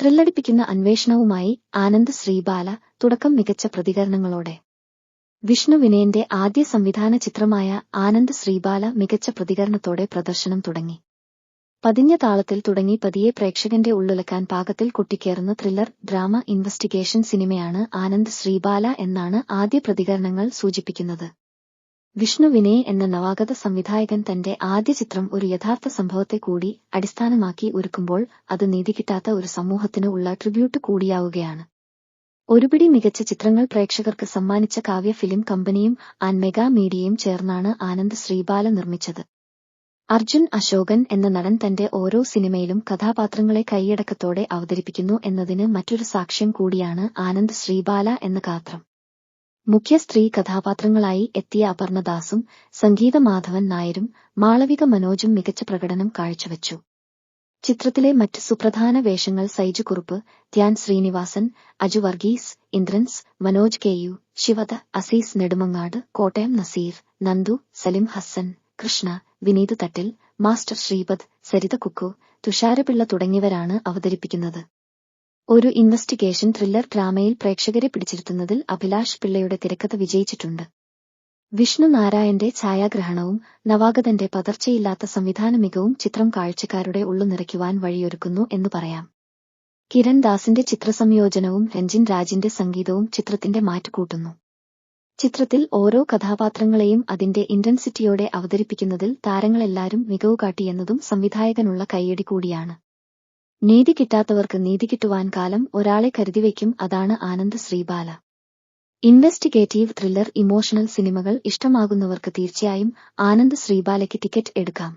ത്രില്ലടിപ്പിക്കുന്ന അന്വേഷണവുമായി ആനന്ദ് ശ്രീബാല തുടക്കം മികച്ച പ്രതികരണങ്ങളോടെ. വിഷ്ണു വിനയന്റെ ആദ്യ സംവിധാന ചിത്രമായ ആനന്ദ് ശ്രീബാല മികച്ച പ്രതികരണത്തോടെ പ്രദർശനം തുടങ്ങി. പതിഞ്ഞ താളത്തിൽ തുടങ്ങി പതിയെ പ്രേക്ഷകന്റെ ഉള്ളുലക്കാൻ പാകത്തിൽ കുട്ടിക്കേറുന്ന ത്രില്ലർ ഡ്രാമ ഇൻവെസ്റ്റിഗേഷൻ സിനിമയാണ് ആനന്ദ് ശ്രീബാല എന്നാണ് ആദ്യ പ്രതികരണങ്ങൾ സൂചിപ്പിക്കുന്നത്. വിഷ്ണു വിനയ് എന്ന നവാഗത സംവിധായകൻ തന്റെ ആദ്യ ചിത്രം ഒരു യഥാർത്ഥ സംഭവത്തെ കൂടി അടിസ്ഥാനമാക്കി ഒരുക്കുമ്പോൾ അത് നീതി കിട്ടാത്ത ഒരു സമൂഹത്തിന് ഉള്ള ട്രിബ്യൂട്ട് കൂടിയാവുകയാണ്. ഒരുപിടി മികച്ച ചിത്രങ്ങൾ പ്രേക്ഷകർക്ക് സമ്മാനിച്ച കാവ്യ ഫിലിം കമ്പനിയും ആൻ മെഗാ മീഡിയയും ചേർന്നാണ് ആനന്ദ് ശ്രീബാല നിർമ്മിച്ചത്. അർജുൻ അശോകൻ എന്ന നടൻ തന്റെ ഓരോ സിനിമയിലും കഥാപാത്രങ്ങളെ കൈയടക്കത്തോടെ അവതരിപ്പിക്കുന്നു എന്നതിന് മറ്റൊരു സാക്ഷ്യം കൂടിയാണ് ആനന്ദ് ശ്രീബാല എന്ന ഗാത്രം. മുഖ്യ സ്ത്രീ കഥാപാത്രങ്ങളായി എത്തിയ അപർണദാസും സംഗീത മാധവൻ നായരും മാളവിക മനോജും മികച്ച പ്രകടനം കാഴ്ചവെച്ചു. ചിത്രത്തിലെ മറ്റ് സുപ്രധാന വേഷങ്ങൾ Saiju Kurup Dhyan Sreenivasan Aju Varghese Indrans Manoj K U Sivada Azeez Nedumangad Kottayam Nazeer Nandu Salim Hassan Krishna Vineeth Thattil master Sreepath Saritha Kukku Thushara Pillai തുടങ്ങിയവരാണ് അവതരിപ്പിക്കുന്നത്. ഒരു ഇൻവെസ്റ്റിഗേഷൻ ത്രില്ലർ ഡ്രാമയിൽ പ്രേക്ഷകരെ പിടിച്ചിരുത്തുന്നതിൽ അഭിലാഷ് പിള്ളയുടെ തിരക്കഥ വിജയിച്ചിട്ടുണ്ട്. വിഷ്ണു നാരായന്റെ ഛായാഗ്രഹണവും നവാഗതന്റെ പതർച്ചയില്ലാത്ത സംവിധാന മികവും ചിത്രം കാഴ്ചക്കാരുടെ ഉള്ളു നിറയ്ക്കുവാൻ വഴിയൊരുക്കുന്നു എന്ന് പറയാം. കിരൺ ദാസിന്റെ ചിത്രസംയോജനവും രഞ്ജിൻ രാജിന്റെ സംഗീതവും ചിത്രത്തിന്റെ മാറ്റുകൂട്ടുന്നു ചിത്രത്തിൽ ഓരോ കഥാപാത്രങ്ങളെയും അതിന്റെ ഇന്റൻസിറ്റിയോടെ അവതരിപ്പിക്കുന്നതിൽ താരങ്ങളെല്ലാവരും മികവ് കാട്ടിയെന്നതും സംവിധായകനുള്ള കൈയടി കൂടിയാണ്. നീതി കിട്ടാത്തവർക്ക് നീതി കിട്ടുവാൻ കാലം ഒരാളെ കരുതി വയ്ക്കും അതാണ് Anand Sreebala. Investigative thriller emotional സിനിമകൾ ഇഷ്ടമാകുന്നവർക്ക് തീർച്ചയായും ആനന്ദ് ശ്രീബാലയ്ക്ക് ടിക്കറ്റ് എടുക്കാം.